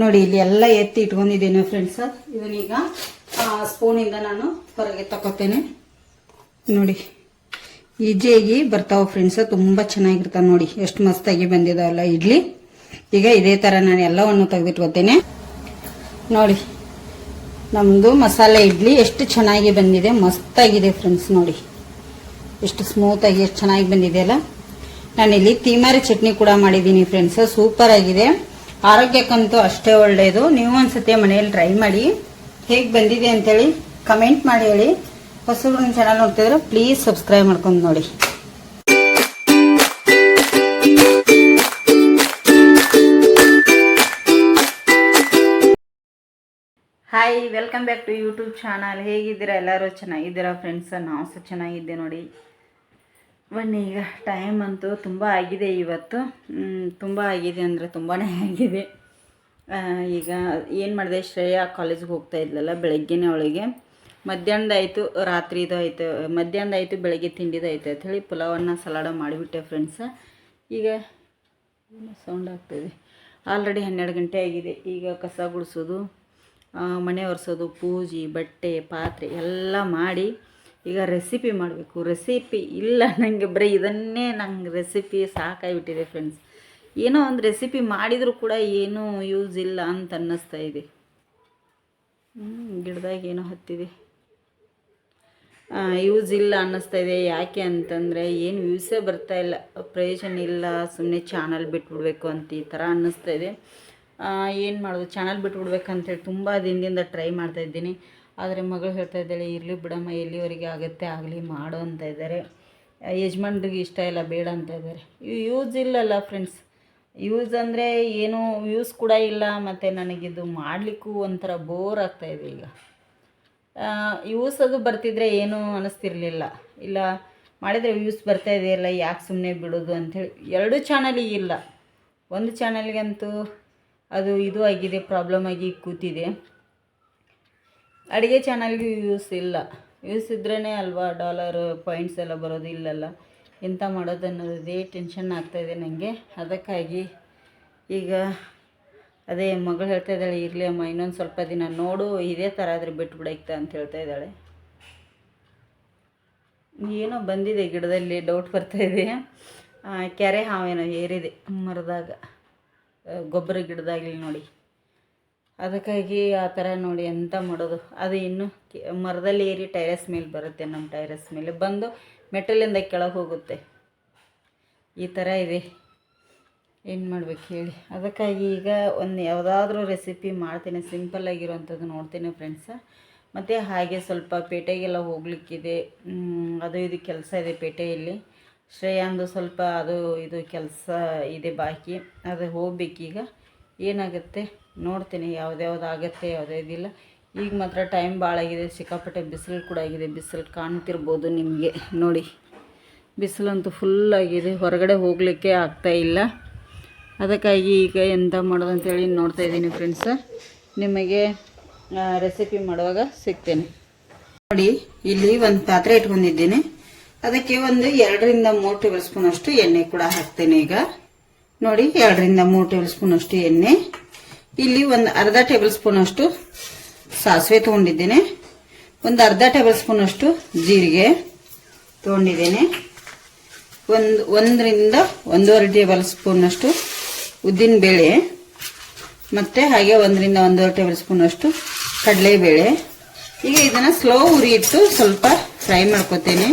ನೋಡಿ, ಇಲ್ಲಿ ಎಲ್ಲ ಎತ್ತಿ ಇಟ್ಕೊಂಡಿದ್ದೀನಿ ಫ್ರೆಂಡ್ಸ್ ಇದನ್ನೀಗ ಸ್ಪೂನಿಂದ ನಾನು ಹೊರಗೆ ತಗೋತೇನೆ ನೋಡಿ ಈಜಿಯಾಗಿ ಬರ್ತಾವ ಫ್ರೆಂಡ್ಸ್ ತುಂಬಾ ಚೆನ್ನಾಗಿರ್ತಾವ ನೋಡಿ. ಎಷ್ಟು ಮಸ್ತಾಗಿ ಬಂದಿದಾವಲ್ಲ ಇಡ್ಲಿ. ಈಗ ಇದೇ ತರ ನಾನು ಎಲ್ಲವನ್ನು ತೆಗೆದಿಟ್ಕೋತೇನೆ ನೋಡಿ, ನಮ್ದು ಮಸಾಲೆ ಇಡ್ಲಿ ಎಷ್ಟು ಚೆನ್ನಾಗಿ ಬಂದಿದೆ. ಮಸ್ತಾಗಿದೆ ಫ್ರೆಂಡ್ಸ್ ನೋಡಿ. ಎಷ್ಟು ಸ್ಮೂತ್ ಆಗಿ ಎಷ್ಟು ಚೆನ್ನಾಗಿ ಬಂದಿದೆ ಅಲ್ಲ. ನಾನಿಲ್ಲಿ ತೀಮಾರಿ ಚಟ್ನಿ ಕೂಡ ಮಾಡಿದ್ದೀನಿ ಫ್ರೆಂಡ್ಸ್ ಸೂಪರ್ ಆಗಿದೆ. ಆರೋಗ್ಯಕ್ಕಂತೂ ಅಷ್ಟೇ ಒಳ್ಳೆಯದು ನೀವು ಒಂದ್ಸತಿ ಮನೆಯಲ್ಲಿ ಟ್ರೈ ಮಾಡಿ. ಹೇಗೆ ಬಂದಿದೆ ಅಂತೇಳಿ ಕಮೆಂಟ್ ಮಾಡಿ ಹೇಳಿ. ಹೊಸಬ್ರು ನನ್ನ ಚಾನಲ್ ನೋಡ್ತಿದ್ರೆ ಪ್ಲೀಸ್ ಸಬ್ಸ್ಕ್ರೈಬ್ ಮಾಡ್ಕೊಂಡು ನೋಡಿ. Hi welcome back to YouTube channel ಹೇಗಿದ್ದೀರಾ? ಎಲ್ಲರೂ ಚೆನ್ನಾಗಿದ್ದೀರಾ? ಫ್ರೆಂಡ್ಸ್ ನಾವು ಸಹ ಚೆನ್ನಾಗಿದ್ದೆ ನೋಡಿ. ಬನ್ನಿ, ಈಗ ಟೈಮ್ ಅಂತೂ ತುಂಬ ಆಗಿದೆ ಇವತ್ತು. ತುಂಬ ಆಗಿದೆ ಅಂದರೆ ತುಂಬಾ ಆಗಿದೆ. ಈಗ ಏನು ಮಾಡಿದೆ, ಶ್ರೇಯಾ ಕಾಲೇಜ್ಗೆ ಹೋಗ್ತಾ ಇದ್ಲಲ್ಲ ಬೆಳಗ್ಗೆನೇ ಅವಳಿಗೆ. ಮಧ್ಯಾಹ್ನದಾಯಿತು ರಾತ್ರಿದು ಆಯಿತು ಮಧ್ಯಾಹ್ನದಾಯಿತು ಬೆಳಗ್ಗೆ ತಿಂಡಿದಾಯಿತು ಅಂತ ಹೇಳಿ ಪುಲಾವನ್ನ ಸಲಾಡ ಮಾಡಿಬಿಟ್ಟೆ ಫ್ರೆಂಡ್ಸ ಈಗ ಸೌಂಡ್ ಆಗ್ತದೆ ಆಲ್ರೆಡಿ ಹನ್ನೆರಡು ಗಂಟೆ ಆಗಿದೆ. ಈಗ ಕಸ ಗುಡಿಸೋದು ಮನೆ ಒರೆಸೋದು, ಪೂಜೆ, ಬಟ್ಟೆ, ಪಾತ್ರೆ ಎಲ್ಲ ಮಾಡಿ ಈಗ ರೆಸಿಪಿ ಮಾಡಬೇಕು. ರೆಸಿಪಿ ಇಲ್ಲ ನನಗೆ ಬರೀ ಇದನ್ನೇ ನಂಗೆ ರೆಸಿಪಿ ಸಾಕಾಗಿಬಿಟ್ಟಿದೆ ಫ್ರೆಂಡ್ಸ್ ಏನೋ ಒಂದು ರೆಸಿಪಿ ಮಾಡಿದರೂ ಕೂಡ ಏನೂ ಯೂಸ್ ಇಲ್ಲ ಅಂತ ಅನ್ನಿಸ್ತಾ ಇದೆ. ಗಿಡದಾಗ ಏನೋ ಹತ್ತಿದೆ. ಯೂಸ್ ಇಲ್ಲ ಅನ್ನಿಸ್ತಾ ಇದೆ. ಯಾಕೆ ಅಂತಂದರೆ ಏನು ವ್ಯೂಸೇ ಬರ್ತಾ ಇಲ್ಲ. ಪ್ರಯೋಜನ ಇಲ್ಲ. ಸುಮ್ಮನೆ ಚಾನಲ್ ಬಿಟ್ಬಿಡ್ಬೇಕು ಅಂತ ಈ ಥರ ಅನ್ನಿಸ್ತಾ ಇದೆ. ಏನು ಮಾಡೋದು? ಚಾನಲ್ ಬಿಟ್ಬಿಡ್ಬೇಕಂತೇಳಿ ತುಂಬ ದಿನದಿಂದ ಟ್ರೈ ಮಾಡ್ತಾ ಇದ್ದೀನಿ. ಆದರೆ ಮಗಳು ಹೇಳ್ತಾ ಇದ್ದಾಳೆ, ಇರಲಿ ಬಿಡಮ್ಮ, ಎಲ್ಲಿವರೆಗೆ ಆಗುತ್ತೆ, ಆಗಲಿ ಮಾಡು ಅಂತ ಇದ್ದಾರೆ. ಯಜಮಾನ್ರಿಗೆ ಇಷ್ಟ ಇಲ್ಲ, ಬೇಡ ಅಂತ ಇದ್ದಾರೆ. ಯೂಸ್ ಇಲ್ಲಲ್ಲ ಫ್ರೆಂಡ್ಸ್. ಯೂಸ್ ಅಂದರೆ ಏನು, ಯೂಸ್ ಕೂಡ ಇಲ್ಲ, ಮತ್ತು ನನಗಿದು ಮಾಡಲಿಕ್ಕೂ ಒಂಥರ ಬೋರ್ ಇದೆ ಈಗ. ಯೂಸ್ ಅದು ಬರ್ತಿದ್ರೆ ಏನೂ ಅನ್ನಿಸ್ತಿರ್ಲಿಲ್ಲ ಇಲ್ಲ, ಮಾಡಿದರೆ ವ್ಯೂಸ್ ಬರ್ತಾ ಇದೆಯಲ್ಲ ಯಾಕೆ ಸುಮ್ಮನೆ ಬಿಡೋದು ಅಂಥೇಳಿ. ಎರಡು ಚಾನಲಿಗೆ ಇಲ್ಲ. ಒಂದು ಚಾನಲ್ಗಂತೂ ಅದು ಇದು ಆಗಿದೆ, ಪ್ರಾಬ್ಲಮ್ ಆಗಿ ಕೂತಿದೆ. ಅಡುಗೆ ಚಾನಲ್ಗೆ ಯೂಸ್ ಇಲ್ಲ. ಯೂಸ್ ಇದ್ರೇ ಅಲ್ವಾ? ಡಾಲರ್ ಪಾಯಿಂಟ್ಸ್ ಎಲ್ಲ ಬರೋದು ಇಲ್ಲಲ್ಲ. ಎಂತ ಮಾಡೋದು ಅನ್ನೋದೇ ಟೆನ್ಷನ್ ಆಗ್ತಾಯಿದೆ ನನಗೆ ಅದಕ್ಕಾಗಿ ಈಗ ಅದೇ ಮಗಳು ಹೇಳ್ತಾ ಇದ್ದಾಳೆ ಇರಲಿ ಅಮ್ಮ ಇನ್ನೊಂದು ಸ್ವಲ್ಪ ದಿನ ನೋಡು ಇದೇ ಥರ ಆದರೆ ಬಿಟ್ಬಿಡೈತೆ ಅಂತ ಹೇಳ್ತಾ ಇದ್ದಾಳೆ. ಏನೋ ಬಂದಿದೆ ಗಿಡದಲ್ಲಿ ಡೌಟ್ ಬರ್ತಾ ಇದೆ. ಆ, ಕೆರೆ ಹಾವೇನೋ ಏರಿದೆ ಮರದಾಗ. ಗೊಬ್ಬರ ಗಿಡದಾಗಲಿ ನೋಡಿ. ಅದಕ್ಕಾಗಿ ಆ ಥರ ನೋಡಿ ಎಂತ ಮಾಡೋದು. ಅದು ಇನ್ನು ಮರದಲ್ಲಿ ಏರಿ ಟೈರಸ್ ಮೇಲೆ ಬರುತ್ತೆ ನಮ್ಮ ಟೈರಸ್ ಮೇಲೆ. ಬಂದು ಮೆಟಲಿಂದ ಕೆಳಗೆ ಹೋಗುತ್ತೆ. ಈ ಥರ ಇದೆ. ಏನು ಮಾಡ್ಬೇಕು ಹೇಳಿ. ಅದಕ್ಕಾಗಿ ಈಗ ಒಂದು ಯಾವುದಾದ್ರೂ ರೆಸಿಪಿ ಮಾಡ್ತೀನಿ. ಸಿಂಪಲ್ ಆಗಿರುವಂಥದ್ದು ನೋಡ್ತೀನಿ ಫ್ರೆಂಡ್ಸ ಮತ್ತು ಹಾಗೆ ಸ್ವಲ್ಪ ಪೇಟೆಗೆಲ್ಲ ಹೋಗ್ಲಿಕ್ಕಿದೆ. ಅದು ಇದು ಕೆಲಸ ಇದೆ ಪೇಟೆಯಲ್ಲಿ. ಶ್ರೇಯಾಂದು ಸ್ವಲ್ಪ ಅದು ಇದು ಕೆಲಸ ಇದೆ ಬಾಕಿ. ಅದು ಹೋಗ್ಬೇಕೀಗ. ಏನಾಗುತ್ತೆ? ನೋಡ್ತೀನಿ ಯಾವ್ದ್ಯಾವ್ದು ಆಗುತ್ತೆ ಇದಿಲ್ಲ ಈಗ ಮಾತ್ರ ಟೈಮ್ ಭಾಳ ಆಗಿದೆ, ಸಿಕ್ಕಾಪಟ್ಟೆ ಬಿಸಿಲು ಕೂಡ ಆಗಿದೆ. ಬಿಸಿಲು ಕಾಣ್ತಿರ್ಬೋದು ನಿಮಗೆ. ನೋಡಿ ಬಿಸಿಲಂತೂ ಫುಲ್ ಆಗಿದೆ. ಹೊರಗಡೆ ಹೋಗಲಿಕ್ಕೆ ಇಲ್ಲ. ಅದಕ್ಕಾಗಿ ಈಗ ಎಂತ ಮಾಡೋದು ಅಂತೇಳಿ ನೋಡ್ತಾ ಇದ್ದೀನಿ ಫ್ರೆಂಡ್ಸ ನಿಮಗೆ ರೆಸಿಪಿ ಮಾಡುವಾಗ ಸಿಗ್ತೇನೆ. ನೋಡಿ, ಇಲ್ಲಿ ಒಂದು ಪಾತ್ರೆ ಇಟ್ಕೊಂಡಿದ್ದೀನಿ. ಅದಕ್ಕೆ ಒಂದು ಎರಡರಿಂದ ಮೂರು ಟೇಬಲ್ ಸ್ಪೂನ್ ಅಷ್ಟು ಎಣ್ಣೆ ಕೂಡ ಹಾಕ್ತೇನೆ ಈಗ. ನೋಡಿ, ಎರಡರಿಂದ ಮೂರು ಟೇಬಲ್ ಸ್ಪೂನ್ ಅಷ್ಟು ಎಣ್ಣೆ. ಇಲ್ಲಿ ಒಂದು ಅರ್ಧ ಟೇಬಲ್ ಸ್ಪೂನ್ ಅಷ್ಟು ಸಾಸಿವೆ ತಗೊಂಡಿದ್ದೇನೆ. ಒಂದು ಅರ್ಧ ಟೇಬಲ್ ಸ್ಪೂನ್ ಅಷ್ಟು ಜೀರಿಗೆ ತಗೊಂಡಿದ್ದೇನೆ. ಒಂದು, ಒಂದರಿಂದ ಒಂದೂವರೆ ಟೇಬಲ್ ಸ್ಪೂನ್ ಅಷ್ಟು ಉದ್ದಿನ ಬೇಳೆ ಮತ್ತೆ ಹಾಗೆ ಒಂದರಿಂದ ಒಂದೂವರೆ ಟೇಬಲ್ ಸ್ಪೂನ್ ಅಷ್ಟು ಕಡಲೆಬೇಳೆ ಈಗ ಇದನ್ನ ಸ್ಲೋ ಉರಿ ಇಟ್ಟು ಸ್ವಲ್ಪ ಫ್ರೈ ಮಾಡ್ಕೋತೇನೆ.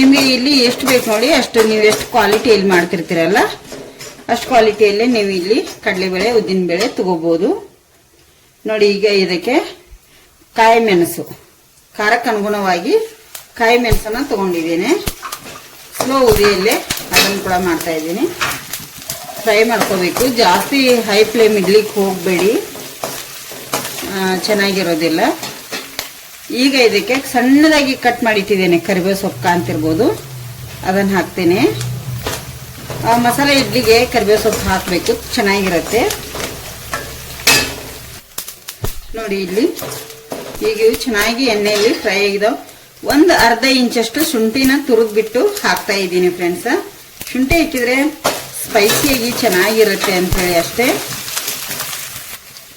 ನಿಮಗೆ ಇಲ್ಲಿ ಎಷ್ಟು ಬೇಕು ನೋಡಿ, ಅಷ್ಟು ನೀವು ಎಷ್ಟು ಕ್ವಾಲಿಟಿಯಲ್ಲಿ ಮಾಡ್ತಿರ್ತೀರಲ್ಲ ಅಷ್ಟು ಕ್ವಾಲಿಟಿಯಲ್ಲೇ ನೀವು ಇಲ್ಲಿ ಕಡಲೆಬೇಳೆ ಉದ್ದಿನಬೇಳೆ ತಗೋಬೋದು. ನೋಡಿ, ಈಗ ಇದಕ್ಕೆ ಕಾಯಿ ಮೆಣಸು. ಖಾರಕ್ಕೆ ಅನುಗುಣವಾಗಿ ಕಾಯಿ ಮೆಣಸನ್ನು ತೊಗೊಂಡಿದ್ದೇನೆ. ಸ್ಲೋ ಉರಿಯಲ್ಲೇ ಅದನ್ನು ಕೂಡ ಮಾಡ್ತಾ ಇದ್ದೀನಿ. ಫ್ರೈ ಮಾಡ್ಕೋಬೇಕು. ಜಾಸ್ತಿ ಹೈ ಫ್ಲೇಮ್ ಇಡ್ಲಿಕ್ಕೆ ಹೋಗಬೇಡಿ. ಚೆನ್ನಾಗಿರೋದಿಲ್ಲ. ಈಗ ಇದಕ್ಕೆ ಸಣ್ಣದಾಗಿ ಕಟ್ ಮಾಡಿಟ್ಟಿದ್ದೇನೆ ಕರಿಬೇವು ಸೊಪ್ಪು ಅಂತಿರ್ಬೋದು ಅದನ್ನು ಹಾಕ್ತೇನೆ. ಮಸಾಲೆ ಇಡ್ಲಿಗೆ ಕರಿಬೇವು ಸೊಪ್ಪು ಹಾಕಬೇಕು. ಚೆನ್ನಾಗಿರುತ್ತೆ. ನೋಡಿ ಇಲ್ಲಿ. ಈಗ ಚೆನ್ನಾಗಿ ಎಣ್ಣೆಯಲ್ಲಿ ಫ್ರೈ ಆಗಿದಾವೆ ಒಂದು ಅರ್ಧ ಇಂಚಷ್ಟು ಶುಂಠಿನ ತುರಿದ್ಬಿಟ್ಟು ಹಾಕ್ತಾ ಇದ್ದೀನಿ ಫ್ರೆಂಡ್ಸ್. ಶುಂಠಿ ಹಾಕಿದ್ರೆ ಸ್ಪೈಸಿಯಾಗಿ ಚೆನ್ನಾಗಿರುತ್ತೆ ಅಂತ ಹೇಳಿ ಅಷ್ಟೇ.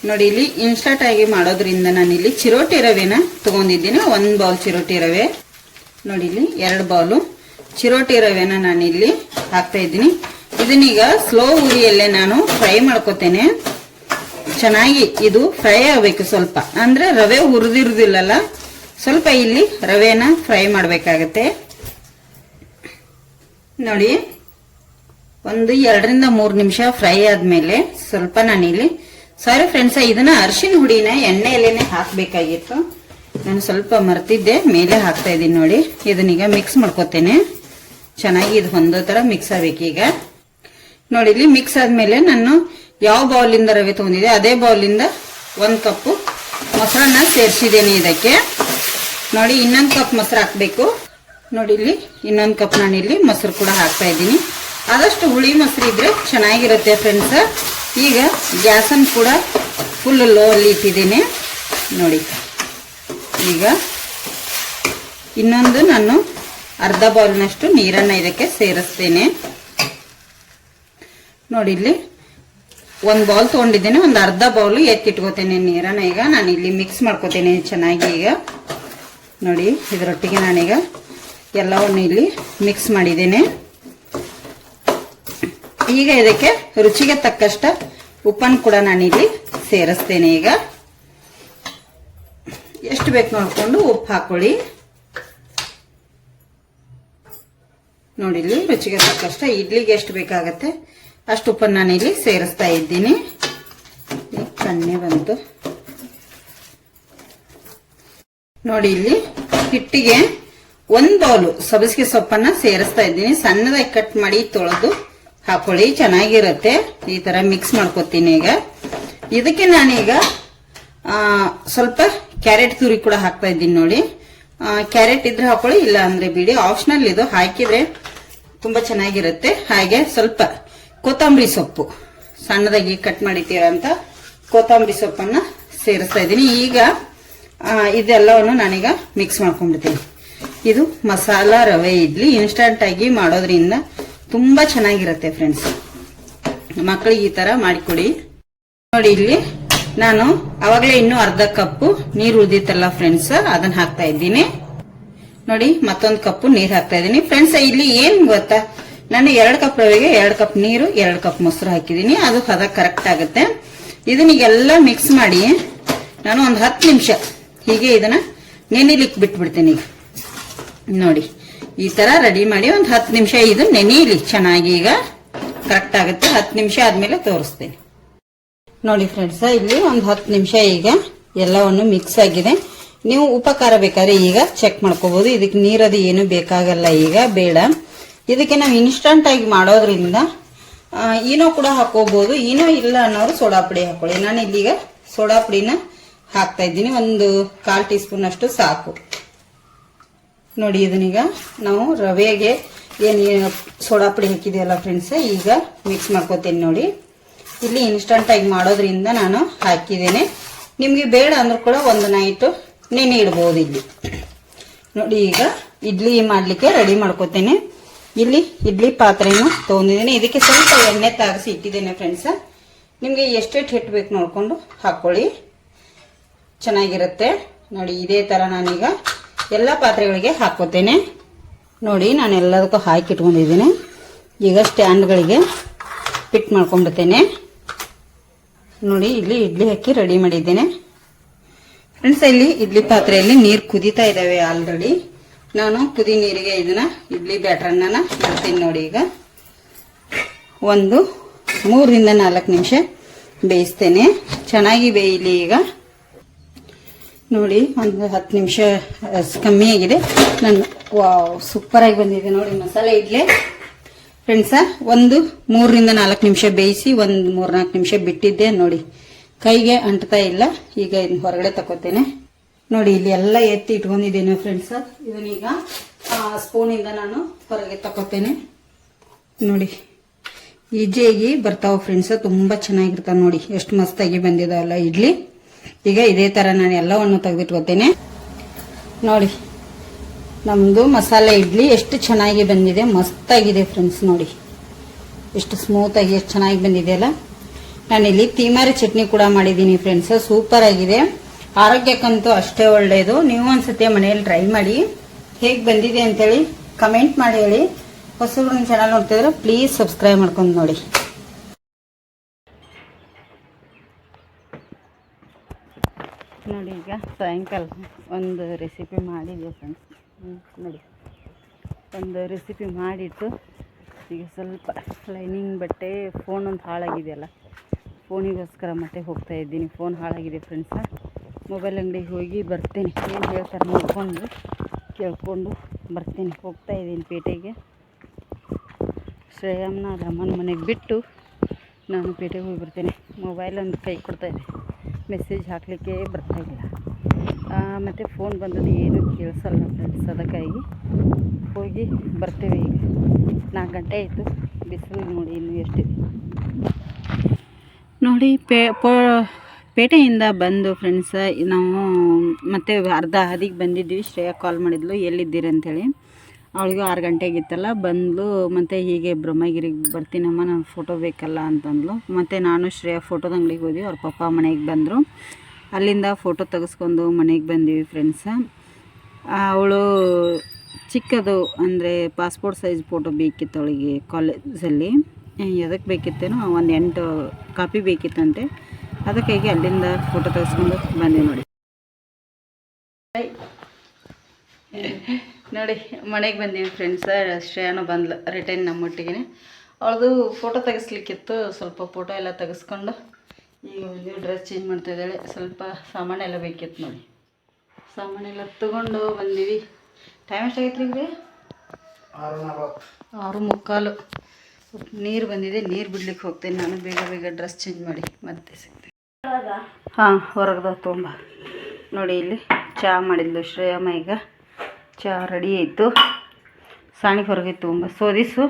ನೋಡಿ ಇಲ್ಲಿ ಇನ್ಸ್ಟಂಟ್ ಆಗಿ ಮಾಡೋದ್ರಿಂದ ನಾನಿಲ್ಲಿ ಚಿರೋಟಿ ರವೆನ ತಗೊಂಡಿದ್ದೀನಿ. ಒಂದು ಬೌಲ್ ಚಿರೋಟಿ ರವೆ. ನೋಡಿ ಇಲ್ಲಿ ಎರಡು ಬೌಲು. ಚಿರೋಟಿ ರವೆನ ನಾನಿಲ್ಲಿ ಹಾಕ್ತಾ ಇದ್ದೀನಿ. ಇದನ್ನೀಗ ಸ್ಲೋ ಉರಿಯಲ್ಲೇ ನಾನು ಫ್ರೈ ಮಾಡ್ಕೋತೇನೆ. ಚೆನ್ನಾಗಿ ಇದು ಫ್ರೈ ಆಗಬೇಕು ಸ್ವಲ್ಪ. ಅಂದ್ರೆ ರವೆ ಹುರಿದಿರುದಿಲ್ಲಲ್ಲ, ಸ್ವಲ್ಪ ಇಲ್ಲಿ ರವೆನ ಫ್ರೈ ಮಾಡಬೇಕಾಗತ್ತೆ. ನೋಡಿ, ಒಂದು ಎರಡರಿಂದ ಮೂರು ನಿಮಿಷ ಫ್ರೈ ಆದಮೇಲೆ ಸ್ವಲ್ಪ ನಾನಿಲ್ಲಿ ಸಾರಿ ಫ್ರೆಂಡ್ಸ ಇದನ್ನ ಅರಿಶಿನ ಹುಡಿನ ಎಣ್ಣೆಯಲ್ಲೇನೆ ಹಾಕಬೇಕಾಗಿತ್ತು. ನಾನು ಸ್ವಲ್ಪ ಮರ್ತಿದ್ದೆ, ಮೇಲೆ ಹಾಕ್ತಾ ಇದ್ದೀನಿ ನೋಡಿ. ಇದನ್ನೀಗ ಮಿಕ್ಸ್ ಮಾಡ್ಕೋತೇನೆ. ಚೆನ್ನಾಗಿ ಇದು ಹೊಂದೋ ತರ ಮಿಕ್ಸ್ ಆಗ್ಬೇಕೀಗ ನೋಡಿ, ಇಲ್ಲಿ ಮಿಕ್ಸ್ ಆದ್ಮೇಲೆ ನಾನು ಯಾವ ಬೌಲಿಂದ ರವೆ ತಗೊಂಡಿದೆ ಅದೇ ಬೌಲಿಂದ ಒಂದು ಕಪ್ಪು ಮೊಸರನ್ನ ಸೇರಿಸಿದ್ದೇನೆ ಇದಕ್ಕೆ. ನೋಡಿ, ಇನ್ನೊಂದು ಕಪ್ ಮೊಸರು ಹಾಕಬೇಕು. ನೋಡಿ, ಇಲ್ಲಿ ಇನ್ನೊಂದು ಕಪ್ ನಾನು ಇಲ್ಲಿ ಮೊಸರು ಕೂಡ ಹಾಕ್ತಾ ಇದ್ದೀನಿ. ಆದಷ್ಟು ಹುಳಿ ಮೊಸರು ಇದ್ರೆ ಚೆನ್ನಾಗಿರುತ್ತೆ ಫ್ರೆಂಡ್ಸ್ ಈಗ ಗ್ಯಾಸನ್ನು ಕೂಡ ಫುಲ್ ಲೋ ಅಲ್ಲಿ ಇಟ್ಟಿದ್ದೀನಿ. ನೋಡಿ, ಈಗ ಇನ್ನೊಂದು ನಾನು ಅರ್ಧ ಬೌಲ್ನಷ್ಟು ನೀರನ್ನ ಇದಕ್ಕೆ ಸೇರಿಸ್ತೇನೆ. ನೋಡಿ ಇಲ್ಲಿ ಒಂದು ಬೌಲ್ ತೊಗೊಂಡಿದ್ದೇನೆ, ಒಂದು ಅರ್ಧ ಬೌಲ್ ಎತ್ತಿಟ್ಕೋತೇನೆ ನೀರನ್ನ. ಈಗ ನಾನು ಇಲ್ಲಿ ಮಿಕ್ಸ್ ಮಾಡ್ಕೋತೇನೆ ಚೆನ್ನಾಗಿ ಈಗ. ನೋಡಿ, ಇದರೊಟ್ಟಿಗೆ ನಾನೀಗ ಎಲ್ಲವನ್ನು ಇಲ್ಲಿ ಮಿಕ್ಸ್ ಮಾಡಿದ್ದೇನೆ. ಈಗ ಇದಕ್ಕೆ ರುಚಿಗೆ ತಕ್ಕಷ್ಟ ಉಪ್ಪನ್ನು ಕೂಡ ನಾನಿಲ್ಲಿ ಸೇರಿಸ್ತೇನೆ ಈಗ. ಎಷ್ಟು ಬೇಕು ನೋಡಿಕೊಂಡು ಉಪ್ಪು ಹಾಕೊಳ್ಳಿ. ನೋಡಿ, ಇಲ್ಲಿ ರುಚಿಗೆ ತಕ್ಕಷ್ಟ ಇಡ್ಲಿಗೆ ಎಷ್ಟು ಬೇಕಾಗತ್ತೆ, ಅಷ್ಟು ಉಪ್ಪನ್ನು ಇಲ್ಲಿ ಸೇರಿಸ್ತಾ ಇದ್ದೀನಿ. ಕಣ್ಣೆ ಬಂತು. ನೋಡಿ, ಇಲ್ಲಿ ಹಿಟ್ಟಿಗೆ ಒಂದ್ ಬೌಲು ಸಬಸಿಗೆ ಸೊಪ್ಪನ್ನ ಸೇರಿಸ್ತಾ ಇದ್ದೀನಿ. ಸಣ್ಣದಾಗಿ ಕಟ್ ಮಾಡಿ ತೊಳೆದು ಹಾಕೊಳ್ಳಿ, ಚೆನ್ನಾಗಿರುತ್ತೆ. ಈ ತರ ಮಿಕ್ಸ್ ಮಾಡ್ಕೊತೀನಿ ಈಗ. ಇದಕ್ಕೆ ನಾನೀಗ ಸ್ವಲ್ಪ ಕ್ಯಾರೆಟ್ ತುರಿ ಕೂಡ ಹಾಕ್ತಾ ಇದ್ದೀನಿ ನೋಡಿ. ಕ್ಯಾರೆಟ್ ಇದ್ರೆ ಹಾಕೊಳ್ಳಿ, ಇಲ್ಲ ಅಂದ್ರೆ ಬಿಡಿ. ಆಪ್ಷನಲ್ ಇದು. ಹಾಕಿದ್ರೆ ತುಂಬಾ ಚೆನ್ನಾಗಿರುತ್ತೆ. ಹಾಗೆ ಸ್ವಲ್ಪ ಕೊತ್ತಂಬರಿ ಸೊಪ್ಪು. ಸಣ್ಣದಾಗಿ ಕಟ್ ಮಾಡಿದ್ದೀರಂತ ಕೊತ್ತಂಬರಿ ಸೊಪ್ಪನ್ನ ಸೇರಿಸ್ತಾ ಇದ್ದೀನಿ. ಈಗ ಇದೆಲ್ಲವನ್ನು ನಾನೀಗ ಮಿಕ್ಸ್ ಮಾಡ್ಕೊಂಡ್ಬಿಡ್ತೀನಿ. ಇದು ಮಸಾಲ ರವೆ ಇಡ್ಲಿ. ಇನ್ಸ್ಟಂಟ್ ಆಗಿ ಮಾಡೋದ್ರಿಂದ ತುಂಬಾ ಚೆನ್ನಾಗಿರುತ್ತೆ ಫ್ರೆಂಡ್ಸ್ ಮಕ್ಕಳಿಗೆ ಈ ತರ ಮಾಡಿಕೊಡಿ. ನೋಡಿ ಇಲ್ಲಿ ನಾನು ಅವಾಗಲೇ ಇನ್ನೂ ಅರ್ಧ ಕಪ್ಪು ನೀರು ಉಳಿದಿತ್ತಲ್ಲ ಫ್ರೆಂಡ್ಸ್ ಅದನ್ನ ಹಾಕ್ತಾ ಇದ್ದೀನಿ. ನೋಡಿ, ಮತ್ತೊಂದು ಕಪ್ಪು ನೀರು ಹಾಕ್ತಾ ಇದ್ದೀನಿ. ಫ್ರೆಂಡ್ಸ್ ಇಲ್ಲಿ ಏನ್ ಗೊತ್ತಾ? ನಾನು ಎರಡು ಕಪ್ ರವೆಗೆ ಎರಡು ಕಪ್ ನೀರು, ಎರಡು ಕಪ್ ಮೊಸರು ಹಾಕಿದ್ದೀನಿ. ಅದು ಹದ ಕರೆಕ್ಟ್ ಆಗುತ್ತೆ. ಇದನ್ನೆಲ್ಲ ಮಿಕ್ಸ್ ಮಾಡಿ ನಾನು ಒಂದು ಹತ್ತು ನಿಮಿಷ ಹೀಗೆ ಇದನ್ನ ನೆನಿಲಿಕ್ಕೆ ಬಿಟ್ಬಿಡ್ತೀನಿ. ಈಗ ನೋಡಿ, ಈ ತರ ರೆಡಿ ಮಾಡಿ ಒಂದು ಹತ್ತು ನಿಮಿಷ ಇದು ನೆನೀಲಿ. ಚೆನ್ನಾಗಿ ಈಗ ಕರೆಕ್ಟ್ ಆಗುತ್ತೆ. ಹತ್ತು ನಿಮಿಷ ಆದ್ಮೇಲೆ ತೋರಿಸ್ತೇನೆ. ನೋಡಿ ಫ್ರೆಂಡ್ಸ್ ಇಲ್ಲಿ ಒಂದು ಹತ್ತು ನಿಮಿಷ ಈಗ ಎಲ್ಲವನ್ನು ಮಿಕ್ಸ್ ಆಗಿದೆ. ನೀವು ಉಪಕಾರ ಬೇಕಾದ್ರೆ ಈಗ ಚೆಕ್ ಮಾಡ್ಕೋಬಹುದು ಇದಕ್ಕೆ ನೀರದು ಏನು ಬೇಕಾಗಲ್ಲ ಈಗ, ಬೇಡ. ಇದಕ್ಕೆ ನಾವು ಇನ್ಸ್ಟಂಟ್ ಆಗಿ ಮಾಡೋದ್ರಿಂದ ಏನೋ ಕೂಡ ಹಾಕೋಬಹುದು ಏನೋ ಇಲ್ಲ ಅನ್ನೋರು ಸೋಡಾ ಪುಡಿ ಹಾಕೊಳ್ಳಿ. ನಾನು ಇಲ್ಲಿಗ ಸೋಡಾ ಪುಡಿನ ಹಾಕ್ತಾ ಇದ್ದೀನಿ. ಒಂದು ಕಾಲ್ ಟೀ ಸ್ಪೂನ್ ಅಷ್ಟು ಸಾಕು. ನೋಡಿ ಇದನ್ನೀಗ ನಾವು ರವೆಗೆ ಏನು ಸೋಡಾ ಪುಡಿ ಹಾಕಿದೆಯಲ್ಲ ಫ್ರೆಂಡ್ಸ್ ಈಗ ಮಿಕ್ಸ್ ಮಾಡ್ಕೋತೀನಿ ನೋಡಿ. ಇಲ್ಲಿ ಇನ್ಸ್ಟಂಟ್ ಆಗಿ ಮಾಡೋದ್ರಿಂದ ನಾನು ಹಾಕಿದ್ದೇನೆ. ನಿಮಗೆ ಬೇಡ ಅಂದ್ರೂ ಕೂಡ ಒಂದು ನೈಟು ನೆನೆ ಇಡ್ಬೋದು ಇಲ್ಲಿ. ನೋಡಿ ಈಗ ಇಡ್ಲಿ ಮಾಡಲಿಕ್ಕೆ ರೆಡಿ ಮಾಡ್ಕೋತೇನೆ. ಇಲ್ಲಿ ಇಡ್ಲಿ ಪಾತ್ರೆಯನ್ನು ತೊಗೊಂಡಿದ್ದೀನಿ. ಇದಕ್ಕೆ ಸ್ವಲ್ಪ ಎಣ್ಣೆ ತಾಗಿಸಿ ಇಟ್ಟಿದ್ದೇನೆ ಫ್ರೆಂಡ್ಸ ನಿಮಗೆ ಎಷ್ಟೆಷ್ಟು ಹಿಟ್ಟು ಬೇಕು ನೋಡಿಕೊಂಡು ಹಾಕ್ಕೊಳ್ಳಿ ಚೆನ್ನಾಗಿರುತ್ತೆ. ನೋಡಿ ಇದೇ ಥರ ನಾನೀಗ ಎಲ್ಲ ಪಾತ್ರೆಗಳಿಗೆ ಹಾಕೋತೇನೆ. ನೋಡಿ ನಾನು ಎಲ್ಲದಕ್ಕೂ ಹಾಕಿ ಇಟ್ಕೊಂಡಿದ್ದೀನಿ. ಈಗ ಸ್ಟ್ಯಾಂಡ್ಗಳಿಗೆ ಫಿಟ್ ಮಾಡ್ಕೊಂಡ್ಬಿಡ್ತೇನೆ. ನೋಡಿ, ಇಲ್ಲಿ ಇಡ್ಲಿ ಹಾಕಿ ರೆಡಿ ಮಾಡಿದ್ದೇನೆ. ಫ್ರೆಂಡ್ಸ್ ಇಲ್ಲಿ ಇಡ್ಲಿ ಪಾತ್ರೆಯಲ್ಲಿ ನೀರು ಕುದೀತಾ ಇದ್ದಾವೆ ಆಲ್ರೆಡಿ ನಾನು ಕುದಿ ನೀರಿಗೆ ಇದನ್ನ ಇಡ್ಲಿ ಬ್ಯಾಟ್ರನ್ನ ಮಾಡ್ತೀನಿ ನೋಡಿ ಈಗ. ಒಂದು, ಮೂರರಿಂದ ನಾಲ್ಕು ನಿಮಿಷ ಬೇಯಿಸ್ತೇನೆ. ಚೆನ್ನಾಗಿ ಬೇಯಿಲಿ ಈಗ. ನೋಡಿ, ಒಂದು ಹತ್ತು ನಿಮಿಷ ಕಮ್ಮಿ ಆಗಿದೆ. ನಾನು, ವಾವ್ ಸೂಪರ್ ಆಗಿ ಬಂದಿದೆ ನೋಡಿ ಮಸಾಲೆ ಇಡ್ಲಿ. ಫ್ರೆಂಡ್ಸ ಒಂದು ಮೂರರಿಂದ ನಾಲ್ಕು ನಿಮಿಷ ಬೇಯಿಸಿ, ಒಂದು ಮೂರ್ನಾಲ್ಕು ನಿಮಿಷ ಬಿಟ್ಟಿದ್ದೆ ನೋಡಿ. ಕೈಗೆ ಅಂಟ್ತಾ ಇಲ್ಲ, ಈಗ ಇದನ್ನ ಹೊರಗಡೆ ತಗೋತೇನೆ ನೋಡಿ, ಇಲ್ಲಿ ಎಲ್ಲ ಎತ್ತಿ ಇಟ್ಕೊಂಡಿದ್ದೇನೆ ಫ್ರೆಂಡ್ಸ್ ಇದನ್ನೀಗ ಸ್ಪೂನಿಂದ ನಾನು ಹೊರಗೆ ತಗೋತೇನೆ ನೋಡಿ ಈಜಿಯಾಗಿ ಬರ್ತಾವ ಫ್ರೆಂಡ್ಸ್ ತುಂಬಾ ಚೆನ್ನಾಗಿರ್ತಾವ ನೋಡಿ. ಎಷ್ಟು ಮಸ್ತಾಗಿ ಬಂದಿದಾವಲ್ಲ ಇಡ್ಲಿ. ಈಗ ಇದೇ ತರ ನಾನು ಎಲ್ಲವನ್ನು ತೆಗೆದಿಟ್ಕೋತೇನೆ. ನೋಡಿ ನಮ್ಮದು ಮಸಾಲೆ ಇಡ್ಲಿ ಎಷ್ಟು ಚೆನ್ನಾಗಿ ಬಂದಿದೆ, ಮಸ್ತಾಗಿದೆ ಫ್ರೆಂಡ್ಸ್ ನೋಡಿ. ಎಷ್ಟು ಸ್ಮೂತಾಗಿ ಎಷ್ಟು ಚೆನ್ನಾಗಿ ಬಂದಿದೆಯಲ್ಲ ನಾನಿಲ್ಲಿ ತೀಮಾರಿ ಚಟ್ನಿ ಕೂಡ ಮಾಡಿದ್ದೀನಿ ಫ್ರೆಂಡ್ಸ್ ಸೂಪರ್ ಆಗಿದೆ. ಆರೋಗ್ಯಕ್ಕಂತೂ ಅಷ್ಟೇ ಒಳ್ಳೆಯದು ನೀವು ಒಂದ್ಸತಿ ಮನೆಯಲ್ಲಿ ಟ್ರೈ ಮಾಡಿ, ಹೇಗೆ ಬಂದಿದೆ ಅಂತೇಳಿ ಕಮೆಂಟ್ ಮಾಡಿ ಹೇಳಿ. ಹೊಸಬ್ರು ನನ್ನ ಚಾನಲ್ ನೋಡ್ತಿದ್ರೆ ಪ್ಲೀಸ್ ಸಬ್ಸ್ಕ್ರೈಬ್ ಮಾಡ್ಕೊಂಡು ನೋಡಿ. ನೋಡಿ ಈಗ ಸಾಯಂಕಾಲ ಒಂದು ರೆಸಿಪಿ ಮಾಡಿದೆ ಫ್ರೆಂಡ್ಸ್ ನೋಡಿ. ಒಂದು ರೆಸಿಪಿ ಮಾಡಿಟ್ಟು ಈಗ ಸ್ವಲ್ಪ ಲೈನಿಂಗ್ ಬಟ್ಟೆ ಫೋನ್ ಒಂದು ಹಾಳಾಗಿದೆಯಲ್ಲ ಫೋನಿಗೋಸ್ಕರ ಮತ್ತೆ ಹೋಗ್ತಾ ಇದ್ದೀನಿ. ಫೋನ್ ಹಾಳಾಗಿದೆ ಫ್ರೆಂಡ್ಸ ಮೊಬೈಲ್ ಅಂಗಡಿಗೆ ಹೋಗಿ ಬರ್ತೀನಿ. ಏನು ಹೇಳ್ತಾರೆ ನೋಡ್ಕೊಂಡು ಕೇಳ್ಕೊಂಡು ಬರ್ತೀನಿ. ಹೋಗ್ತಾ ಇದ್ದೀನಿ ಪೇಟೆಗೆ. ಶ್ರೇಯಮ್ನ ರಮನ್ ಮನೆಗೆ ಬಿಟ್ಟು ನಾನು ಪೇಟೆಗೆ ಹೋಗಿ ಬರ್ತೀನಿ. ಮೊಬೈಲ್ ಒಂದು ಕೈ ಕೊಡ್ತಾ ಇದೆ. ಮೆಸೇಜ್ ಹಾಕಲಿಕ್ಕೆ ಬರ್ತಾ ಇಲ್ಲ. ಮತ್ತು ಫೋನ್ ಬಂದದ್ದು ಏನೂ ಕೇಳಿಸಲ್ಲ ಫ್ರೆಂಡ್ಸ್ ಅದಕ್ಕಾಗಿ. ಹೋಗಿ ಬರ್ತೇವೆ ಈಗ. ನಾಲ್ಕು ಗಂಟೆ ಆಯಿತು. ಬಿಸಿಲು ನೋಡಿ ಇನ್ನು ಎಷ್ಟಿದೆ ನೋಡಿ, ಪೇ ಪೇಟೆಯಿಂದ ಬಂದು ಫ್ರೆಂಡ್ಸ ನಾವು ಮತ್ತೆ ಅರ್ಧ ಹಾದಿಗೆ ಬಂದಿದ್ವಿ ಶ್ರೇಯಾ ಕಾಲ್ ಮಾಡಿದ್ಲು, ಎಲ್ಲಿದ್ದೀರಿ ಅಂಥೇಳಿ ಅವಳಿಗೂ ಆರು ಗಂಟೆಗಿತ್ತಲ್ಲ ಬಂದ್ಲು, ಮತ್ತು ಹೀಗೆ ಬ್ರಹ್ಮಗಿರಿಗೆ ಬರ್ತೀನಮ್ಮ ನಾನು ಫೋಟೋ ಬೇಕಲ್ಲ ಅಂತಂದ್ಲು. ಮತ್ತು ನಾನು ಶ್ರೇಯಾ ಫೋಟೋದ ಅಂಗಡಿಗೆ ಹೋದ್ವಿ, ಅವ್ರ ಪಪ್ಪ ಮನೆಗೆ ಬಂದರು. ಅಲ್ಲಿಂದ ಫೋಟೋ ತೆಗೆಸ್ಕೊಂಡು ಮನೆಗೆ ಬಂದೀವಿ ಫ್ರೆಂಡ್ಸ ಅವಳು ಚಿಕ್ಕದು ಅಂದರೆ ಪಾಸ್ಪೋರ್ಟ್ ಸೈಜ್ ಫೋಟೋ ಬೇಕಿತ್ತು ಅವಳಿಗೆ ಕಾಲೇಜಲ್ಲಿ ಎದಕ್ಕೆ ಬೇಕಿತ್ತೇನೋ ಒಂದು ಎಂಟು ಕಾಪಿ ಬೇಕಿತ್ತಂತೆ. ಅದಕ್ಕಾಗಿ ಅಲ್ಲಿಂದ ಫೋಟೋ ತೆಗೆಸ್ಕೊಂಡು ಬಂದೆ ನೋಡಿ. ನೋಡಿ, ಮನೆಗೆ ಬಂದೀವಿ ಫ್ರೆಂಡ್ಸ ಶ್ರೇಯಾನು ಬಂದ್ಲು ರಿಟರ್ನ್ ನಮ್ಮೊಟ್ಟಿಗೆ ಅವಳದು ಫೋಟೋ ತೆಗೆಸ್ಲಿಕ್ಕಿತ್ತು, ಸ್ವಲ್ಪ ಫೋಟೋ ಎಲ್ಲ ತೆಗೆಸ್ಕೊಂಡು. ಈಗ ಒಂದು ಡ್ರೆಸ್ ಚೇಂಜ್ ಮಾಡ್ತಾ ಇದ್ದಾಳೆ. ಸ್ವಲ್ಪ ಸಾಮಾನೆಲ್ಲ ಬೇಕಿತ್ತು ನೋಡಿ. ಸಾಮಾನೆಲ್ಲ ತಗೊಂಡು ಬಂದೀವಿ. ಟೈಮ್ ಎಷ್ಟಾಗೈತೆ ರೀ ಆರು ಮುಕ್ಕಾಲು. ನೀರು ಬಂದಿದೆ. ನೀರು ಬಿಡ್ಲಿಕ್ಕೆ ಹೋಗ್ತೇನೆ ನಾನು. ಬೇಗ ಬೇಗ ಡ್ರೆಸ್ ಚೇಂಜ್ ಮಾಡಿ ಮತ್ತೆ ಸಿಗ್ತೇನೆ. ಹಾಂ ಹೊರಗದ ತುಂಬ. ನೋಡಿ ಇಲ್ಲಿ ಚಹಾ ಮಾಡಿದ್ಲು ಶ್ರೇಯಮ್ಮ ಈಗ. ಚಹಾ ರೆಡಿ ಆಯಿತು ಸಾಣಿ ಹೊರಗೆ ತುಂಬ. ಸೋದಿಸು.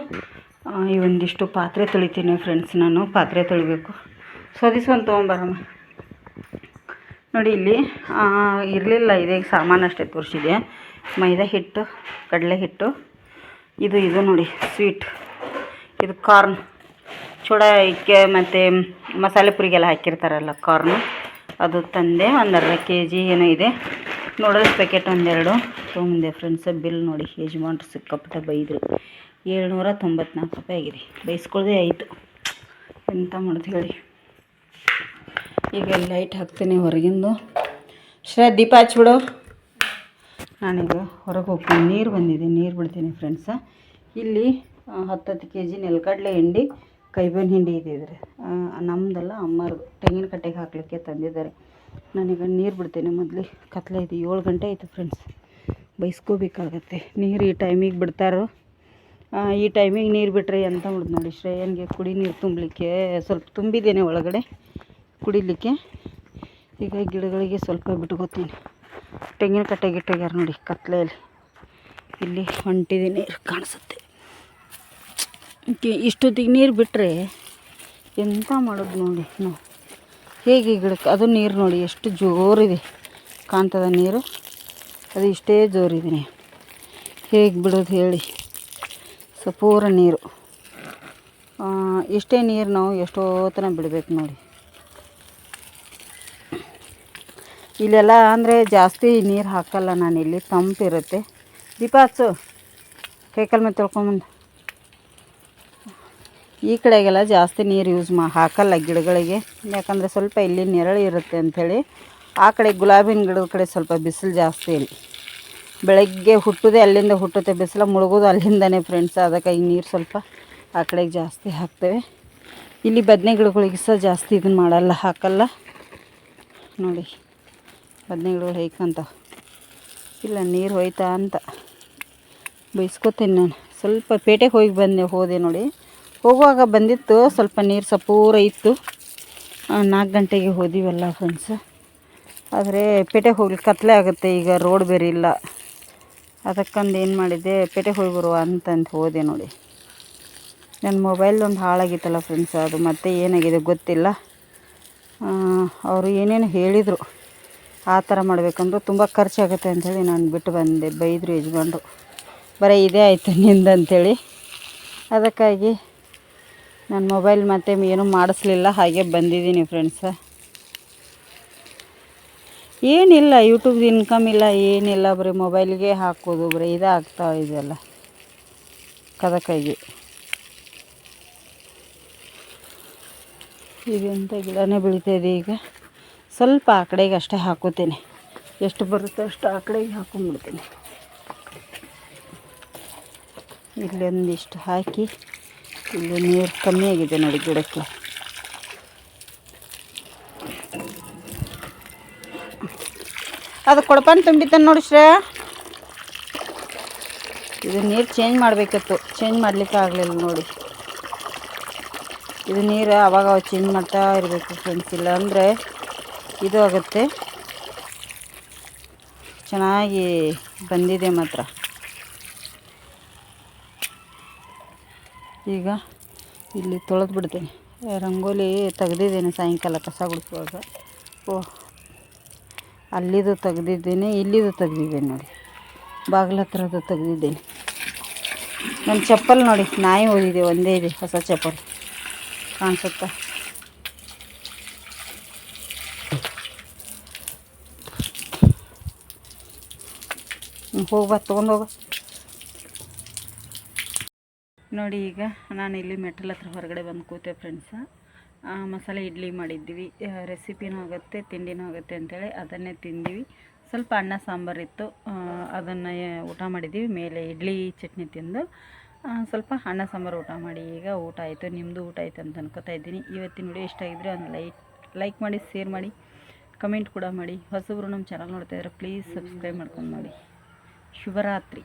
ಈ ಒಂದಿಷ್ಟು ಪಾತ್ರೆ ತೊಳಿತೀನಿ ಫ್ರೆಂಡ್ಸ್ ನಾನು. ಪಾತ್ರೆ ತೊಳಿಬೇಕು. ಅಂತ ತೊಗೊಂಬರಮ್ಮ ನೋಡಿ ಇಲ್ಲಿ ಇರಲಿಲ್ಲ, ಇದೆ ಸಾಮಾನು ಅಷ್ಟೇ ತೋರಿಸಿದೆ. ಮೈದಾ ಹಿಟ್ಟು, ಕಡಲೆ ಹಿಟ್ಟು, ಇದು ಇದು ನೋಡಿ, ಸ್ವೀಟ್. ಇದು ಕಾರ್ನ್. ಚೂಡಕ್ಕೆ ಮತ್ತು ಮಸಾಲೆ ಪುರಿಗೆಲ್ಲ ಹಾಕಿರ್ತಾರಲ್ಲ, ಕಾರ್ನು. ಅದು ತಂದೆ ಒಂದು ಅರ್ಧ ಕೆ ಜಿ ಏನೋ ಇದೆ. ನೂಡಲ್ಸ್ ಪ್ಯಾಕೆಟ್ ಒಂದೆರಡು. ತೊಗೊಂಡೆ ಫ್ರೆಂಡ್ಸ್ ಬಿಲ್ ನೋಡಿ, ಯಜಮಾನ್ರು ಸಿಕ್ಕಾಪಟ್ಟೆ ಬೈದರು. ಏಳ್ನೂರ ತೊಂಬತ್ನಾಲ್ಕು ರೂಪಾಯಿ ಆಗಿದೆ. ಬೈಸ್ಕೊಳ್ಳೋದೇ ಆಯಿತು. ಎಂತ ಮಾಡೋದು ಹೇಳಿ. ಈಗ ಲೈಟ್ ಹಾಕ್ತೀನಿ ಹೊರಗಿಂದು. ಶ್ರೇ, ದೀಪ ಹಚ್ಬಿಡು. ನಾನೀಗ ಹೊರಗೆ ಹೋಗ್ತೀನಿ. ನೀರು ಬಂದಿದೆ. ನೀರು ಬಿಡ್ತೀನಿ ಫ್ರೆಂಡ್ಸ ಇಲ್ಲಿ ಹತ್ತು ಹತ್ತತ್ತು ಕೆ ಜಿ ನೆಲಗಡಲೆ ಹಿಂಡಿ ಕೈಬೇವಿನ ಹಿಂಡಿ ಇದ್ದಿದ್ರೆ. ನಮ್ಮದಲ್ಲ ಅಮ್ಮರು ತೆಂಗಿನ ಕಟ್ಟೆಗೆ ಹಾಕಲಿಕ್ಕೆ ತಂದಿದ್ದಾರೆ. ನಾನೀಗ ನೀರು ಬಿಡ್ತೇನೆ ಮೊದಲು. ಕತ್ಲೆ ಇದೆ ಏಳು ಗಂಟೆ ಆಯಿತು ಫ್ರೆಂಡ್ಸ್ ಬೈಸ್ಕೋಬೇಕಾಗತ್ತೆ. ನೀರು ಈ ಟೈಮಿಗೆ ಬಿಡ್ತಾರೋ? ಈ ಟೈಮಿಗೆ ನೀರು ಬಿಟ್ಟರೆ ಎಂತ ಮಾಡೋದು ನೋಡಿ ಶ್ರೇಯನ್ಗೆ ಕುಡಿ ನೀರು ತುಂಬಲಿಕ್ಕೆ ಸ್ವಲ್ಪ ತುಂಬಿದ್ದೇನೆ ಒಳಗಡೆ. ಕುಡಿಲಿಕ್ಕೆ. ಈಗ ಗಿಡಗಳಿಗೆ ಸ್ವಲ್ಪ ಬಿಟ್ಕೋತೀನಿ. ತೆಂಗಿನ ಕಟ್ಟೆ ನೋಡಿ ಕತ್ಲೆಯಲ್ಲಿ. ಇಲ್ಲಿ ಹೊಂಟಿದೆ ನೀರು ಕಾಣಿಸುತ್ತೆ. ಇಷ್ಟೊತ್ತಿಗೆ ನೀರು ಬಿಟ್ಟರೆ ಎಂಥ ಮಾಡೋದು ನೋಡಿ ನಾವು ಹೇಗೆ ಗಿಡಕ್ಕೆ ಅದು ನೀರು ನೋಡಿ ಎಷ್ಟು ಜೋರಿದೆ ಕಾಣ್ತದ ನೀರು. ಅದು ಇಷ್ಟೇ ಜೋರಿದ್ದೀನಿ ಹೇಗೆ ಬಿಡೋದು ಹೇಳಿ. ಸಪೂರ ನೀರು. ಆ, ಇಷ್ಟೇ ನೀರು ನಾವು ಎಷ್ಟೋ ತನಕ ಬಿಡಬೇಕು ನೋಡಿ. ಇಲ್ಲೆಲ್ಲ ಅಂದರೆ ಜಾಸ್ತಿ ನೀರು ಹಾಕಲ್ಲ ನಾನು ಇಲ್ಲಿ ತಂಪಿರುತ್ತೆ ದೀಪ, ಹಚ್ಚು. ಕೈಕಲ್ ಮೇಲೆ ತೊಳ್ಕೊಂಬಂದು ಈ ಕಡೆಗೆಲ್ಲ ಜಾಸ್ತಿ ನೀರು ಯೂಸ್ ಮಾ ಹಾಕಲ್ಲ ಗಿಡಗಳಿಗೆ. ಯಾಕಂದರೆ ಸ್ವಲ್ಪ ಇಲ್ಲಿ ನೆರಳು ಇರುತ್ತೆ ಅಂಥೇಳಿ. ಆ ಕಡೆ ಗುಲಾಬಿನ ಗಿಡದ ಕಡೆ ಸ್ವಲ್ಪ ಬಿಸಿಲು ಜಾಸ್ತಿ ಇಲ್ಲಿ. ಬೆಳಗ್ಗೆ ಹುಟ್ಟೋದೇ ಅಲ್ಲಿಂದ ಹುಟ್ಟುತ್ತೆ, ಬಿಸಿಲು ಮುಳುಗೋದು ಅಲ್ಲಿಂದನೇ ಫ್ರೆಂಡ್ಸ್ ಅದಕ್ಕೆ ಅದಕ್ಕಾಗಿ ನೀರು ಸ್ವಲ್ಪ ಆ ಕಡೆಗೆ ಜಾಸ್ತಿ ಹಾಕ್ತೇವೆ. ಇಲ್ಲಿ ಬದನೆ ಗಿಡಗಳಿಗೆ ಸಹ ಜಾಸ್ತಿ ಇದನ್ನು ಮಾಡಲ್ಲ, ಹಾಕಲ್ಲ. ನೋಡಿ. ಬದನೆ ಗಿಡಗಳು ಹೇಗಂತ ಇಲ್ಲ, ನೀರು ಹೋಯ್ತಾ ಅಂತ ಬೈಸ್ಕೊತೀನಿ ನಾನು. ಸ್ವಲ್ಪ ಪೇಟೆಗೆ ಹೋಗಿ ಬಂದೆ, ಹೋದೆ ನೋಡಿ. ಹೋಗುವಾಗ ಬಂದಿತ್ತು, ಸ್ವಲ್ಪ ನೀರು ಸಪೂರ ಇತ್ತು. ನಾಲ್ಕು ಗಂಟೆಗೆ ಹೋದಿವಲ್ಲ ಫ್ರೆಂಡ್ಸ್ ಆದರೆ ಪೇಟೆಗೆ ಹೋಗ್ಲಿಕ್ಕೆ ಕತ್ಲೆ ಆಗುತ್ತೆ, ಈಗ ರೋಡ್ ಬೇರೆ ಇಲ್ಲ. ಅದಕ್ಕಂದು ಏನು ಮಾಡಿದ್ದೆ, ಪೇಟೆಗೆ ಹೋಗಿ ಬರುವ ಅಂತಂದು ಹೋದೆ ನೋಡಿ. ನನ್ನ ಮೊಬೈಲ್ ಒಂದು ಹಾಳಾಗಿತ್ತಲ್ಲ ಫ್ರೆಂಡ್ಸ್ ಅದು ಮತ್ತೆ ಏನಾಗಿದೆ ಗೊತ್ತಿಲ್ಲ. ಅವರು ಏನೇನು ಹೇಳಿದರು. ಆ ಥರ ಮಾಡಬೇಕಂದ್ರೆ ತುಂಬ ಖರ್ಚಾಗುತ್ತೆ ಅಂಥೇಳಿ ನಾನು ಬಿಟ್ಟು ಬಂದೆ, ಬೈದರು ಯಜಮಾನ್ರು. ಬರೀ ಇದೇ ಆಯಿತು ನಿಂದು ಅಂಥೇಳಿ. ಅದಕ್ಕಾಗಿ ನನ್ನ ಮೊಬೈಲ್ ಮತ್ತೆ ಏನೂ ಮಾಡಿಸ್ಲಿಲ್ಲ, ಹಾಗೆ ಬಂದಿದ್ದೀನಿ ಫ್ರೆಂಡ್ಸ ಏನಿಲ್ಲ ಯೂಟ್ಯೂಬ್ದು ಇನ್ಕಮ್ ಇಲ್ಲ, ಏನಿಲ್ಲ, ಬರೀ ಮೊಬೈಲ್ಗೆ ಹಾಕೋದು, ಬರೀ ಇದೇ ಆಗ್ತಾ ಇದೆಲ್ಲ ಕದಕ್ಕಾಗಿ ಇದೆಂಥ ಗಿಡನೇ ಇದೆ ಈಗ? ಸ್ವಲ್ಪ ಆ ಕಡೆಗೆ ಅಷ್ಟೇ ಹಾಕೋತೀನಿ. ಎಷ್ಟು ಬರುತ್ತೋ ಅಷ್ಟು ಆ ಕಡೆಗೆ ಹಾಕೊಂಡ್ಬಿಡ್ತೀನಿ ಇಲ್ಲೊಂದಿಷ್ಟು ಹಾಕಿ ಇಲ್ಲಿ ನೀರು ಕಮ್ಮಿ ಆಗಿದೆ ನೋಡಿ ಗಿಡಕ್ಕೆ. ಅದು ಕೊಡಪಾನ ತುಂಬಿತಾನೆ ನೋಡಿ ಶ್ರೇಯ. ಇದು ನೀರು ಚೇಂಜ್ ಮಾಡಬೇಕಿತ್ತು. ಚೇಂಜ್ ಮಾಡಲಿಕ್ಕೆ ಆಗಲಿಲ್ಲ ನೋಡಿ. ಇದು ನೀರು ಅವಾಗ ಚೇಂಜ್ ಮಾಡ್ತಾ ಇರಬೇಕು ಫ್ರೆಂಡ್ಸ್. ಇಲ್ಲ ಅಂದರೆ ಇದು ಆಗುತ್ತೆ. ಚೆನ್ನಾಗಿ ಬಂದಿದೆ ಮಾತ್ರ. ಈಗ ಇಲ್ಲಿ ತೊಳೆದು ಬಿಡ್ತೀನಿ. ರಂಗೋಲಿ ತೆಗ್ದಿದ್ದೀನಿ ಸಾಯಂಕಾಲ ಕಸ ಗುಡಿಸುವಾಗ. ಓ, ಅಲ್ಲಿದು ತೆಗ್ದಿದ್ದೀನಿ, ಇಲ್ಲಿದು ತೆಗ್ದಿದ್ದೀನಿ ನೋಡಿ. ಬಾಗಿಲ ಹತ್ರದ್ದು ತೆಗ್ದಿದ್ದೀನಿ. ನನ್ನ ಚಪ್ಪಲ್ ನೋಡಿ, ನಾಯಿ ಓದಿದೆ ಒಂದೇ ಇದೆ, ಹೊಸ ಚಪ್ಪಲ್. ಕಾಣಿಸುತ್ತಾ? ಹೋಗ್ಬಾ ತೊಗೊಂಡೋಗ. ನೋಡಿ ಈಗ ನಾನು ಇಲ್ಲಿ ಮೆಟಲ್ ಹತ್ರ ಹೊರಗಡೆ ಬಂದು ಕೂತೆ ಫ್ರೆಂಡ್ಸ ಮಸಾಲೆ ಇಡ್ಲಿ ಮಾಡಿದ್ವಿ. ರೆಸಿಪಿನೂ ಆಗುತ್ತೆ, ತಿಂಡಿನೂ ಆಗುತ್ತೆ ಅಂತೇಳಿ ಅದನ್ನೇ ತಿಂದ್ವಿ. ಸ್ವಲ್ಪ ಅನ್ನ ಸಾಂಬಾರು ಇತ್ತು. ಅದನ್ನು ಊಟ ಮಾಡಿದ್ದೀವಿ ಮೇಲೆ ಇಡ್ಲಿ, ಚಟ್ನಿ ತಿಂದು ಸ್ವಲ್ಪ ಅನ್ನ ಸಾಂಬಾರು ಊಟ ಮಾಡಿ. ಈಗ ಊಟ ಆಯಿತು. ನಿಮ್ಮದು ಊಟ ಆಯಿತು ಅಂತ ಅನ್ಕೋತಾ ಇದ್ದೀನಿ. ಇವತ್ತಿನ ವಿಡಿಯೋ ಇಷ್ಟ ಆಗಿದ್ರೆ ಒಂದು ಲೈಕ್ ಲೈಕ್ ಮಾಡಿ ಶೇರ್ ಮಾಡಿ ಕಮೆಂಟ್ ಕೂಡ ಮಾಡಿ. ಹೊಸಬ್ರು ನಮ್ಮ ಚಾನಲ್ ನೋಡ್ತಾ ಇದ್ರೆ ಪ್ಲೀಸ್ ಸಬ್ಸ್ಕ್ರೈಬ್ ಮಾಡ್ಕೊಂಡು ನೋಡಿ శుభరాత్రి